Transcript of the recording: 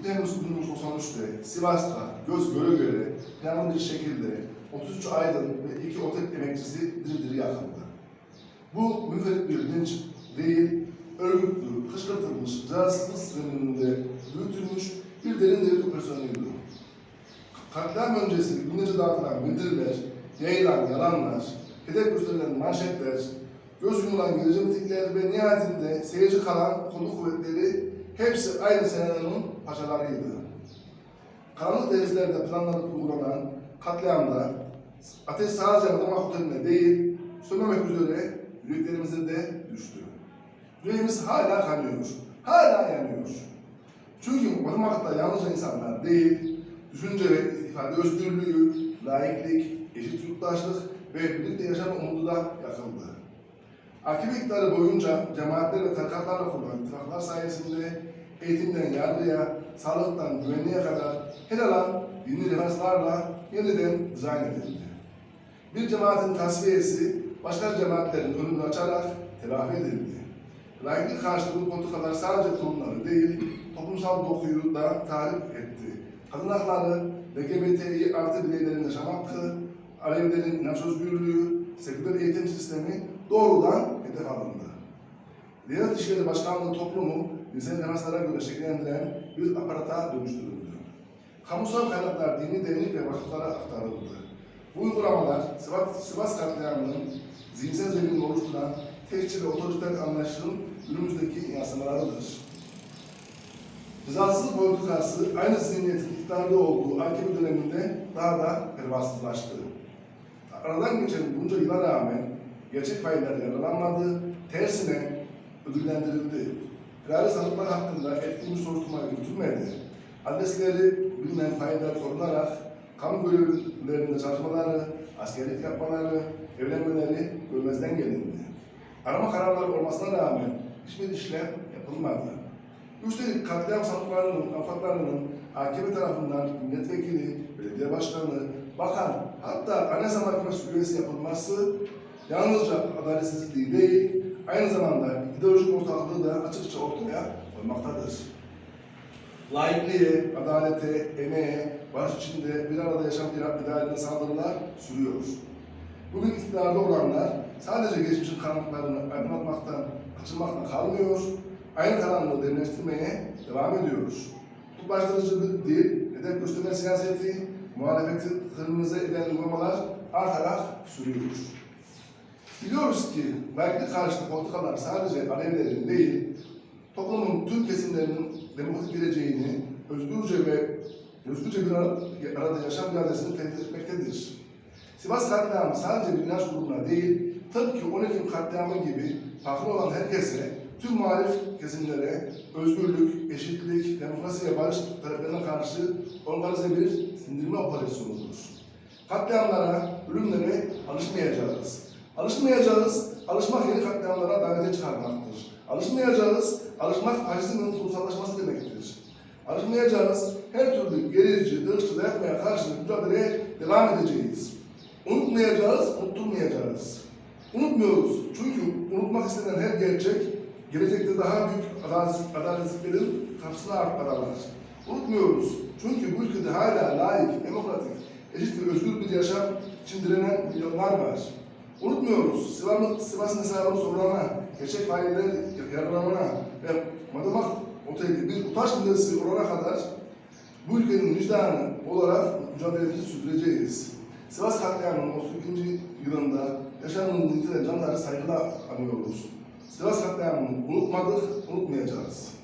2 Temmuz 1993'te Sivas'ta göz göre göre planlı bir şekilde 33 aydın ve 2 otel emekçisi diri diri yakıldı. Bu müferit bir linç değil, örgütlü, kışkırtılmış, zararsızlık sisteminde büyütülmüş bir derin devlet operasyonuydu. Katliam öncesi günlerce dağıtılan bildiriler, yayılan yalanlar, hedef gösterilen manşetler, göz yumulan mitikler ve nihayetinde seyirci kalan kolluk kuvvetleri hepsi aynı senaryonun paşalarıydı. Karanlık denizlerde planlanıp uygulanan katliamda ateş sadece Madımak Oteli'ne değil, sönmemek üzere yüreklerimize de düştü. Yüreğimiz hala kanıyor, hala yanıyor. Çünkü Madımak'ta yalnızca insanlar değil, düşünce ve ifade özgürlüğü, laiklik, eşit yurttaşlık ve birlikte yaşam umudu da yakıldı. AKP iktidarı boyunca cemaatler ve tarikatlarla kurulan ittifaklar sayesinde eğitimden yargıya, sağlıktan güvenliğe kadar her alan dini referanslarla yeniden dizayn edildi. Bir cemaatin tasfiyesi başka cemaatlerin önünü açarak telafi edildi. Laiklik karşılığı politikalar sadece kurumları değil, toplumsal dokuyu da tahrip etti. Kadın hakları, LGBTİ artı bireylerin yaşam hakkı, Alevilerin inanç özgürlüğü, seküler eğitim sistemi doğrudan hedef alındı. Diyanet İşleri Başkanlığı toplumu insan referanslara göre şekillendiren bir aparata dönüştürüldü. Kamusal kaynaklar dini derinlik ve vakıflara aktarıldı. Bu uygulamalar Sivas, Sivas katliamının zihinsel zeminini oluşturan tekçi ve otoriter anlayışının günümüzdeki yansımalarıdır. Rızasızlık politikası aynı zihniyetin iktidarda olduğu AKP döneminde daha da pervasızlaştı. Aradan geçen bunca yıla rağmen gerçek failler yaralanmadı, tersine ödüllendirildi. Firari sanıklar hakkında etkin soruşturma yürütülmedi. Adresleri bilinen failler korunarak kamu görevlilerinde çalışmaları, askerlik yapmaları, evlenmeleri görmezden gelindi. Arama kararları olmasına rağmen hiçbir işlem yapılmadı. Üstelik katliam sanıklarının, avukatlarının AKP tarafından milletvekili, belediye başkanı, bakan, hatta Anayasa Mahkemesi üyesi yapılması yalnızca adaletsizliği değil, aynı zamanda ideolojik ortaklığı da açıkça ortaya koymaktadır. Laikliğe, adalete, emeğe, barış içinde bir arada yaşam idealine saldırılar sürüyor. Bugün iktidarda olanlar sadece geçmişin karanlıklarını aydınlatmaktan, kaçırmakla kalmıyor, aynı karanlığı derinleştirmeye devam ediyoruz. Kutuplaştırıcı bir dil, hedef gösterme siyaseti, muhalefeti kırmızı eden uygulamalar artarak sürüyor. Biliyoruz ki laiklik karşıtı politikalar sadece Alevilerin değil, toplumun tüm kesimlerinin demokratik geleceğini özgürce ve özgürce bir arada yaşam iradesini tehdit etmektedir. Sivas katliamı sadece bir inanç grubuna değil, tıpkı 12 Ekim katliamı gibi farklı olan herkese, tüm muhalif kesimlere özgürlük, eşitlik, demokrasi ve barış taleplerine karşı organize bir sindirme operasyonudur. Katliamlara, ölümlere alışmayacağız. Alışmayacağız, alışmak yeni katliamlara davete çıkarmaktır. Alışmayacağız, alışmak faşizmin kurumsallaşması demektir. Alışmayacağız, her türlü gerici, ırkçı dayatmaya karşı mücadeleye devam edeceğiz. Unutmayacağız, unutturmayacağız. Unutmuyoruz çünkü unutmak istenen her gerçek, gelecekte daha büyük adaletsizlik- adaletsizliklerin kapısını aralar. Unutmuyoruz çünkü bu ülkede hala layık, demokratik, eşit ve özgür bir yaşam için direnen milyonlar var. Unutmuyoruz Sivas'ın Sivas'ın hesabını sorulana, gerçek failler yargılamana ve Madımak Oteli bir utaş müddetsi olana kadar bu ülkenin vicdanı olarak mücadelemizi sürdüreceğiz. Sivas katliamının 32. yılında yaşamını yitiren canları saygıyla anıyoruz. Sivas katliamını unutmadık, unutmayacağız.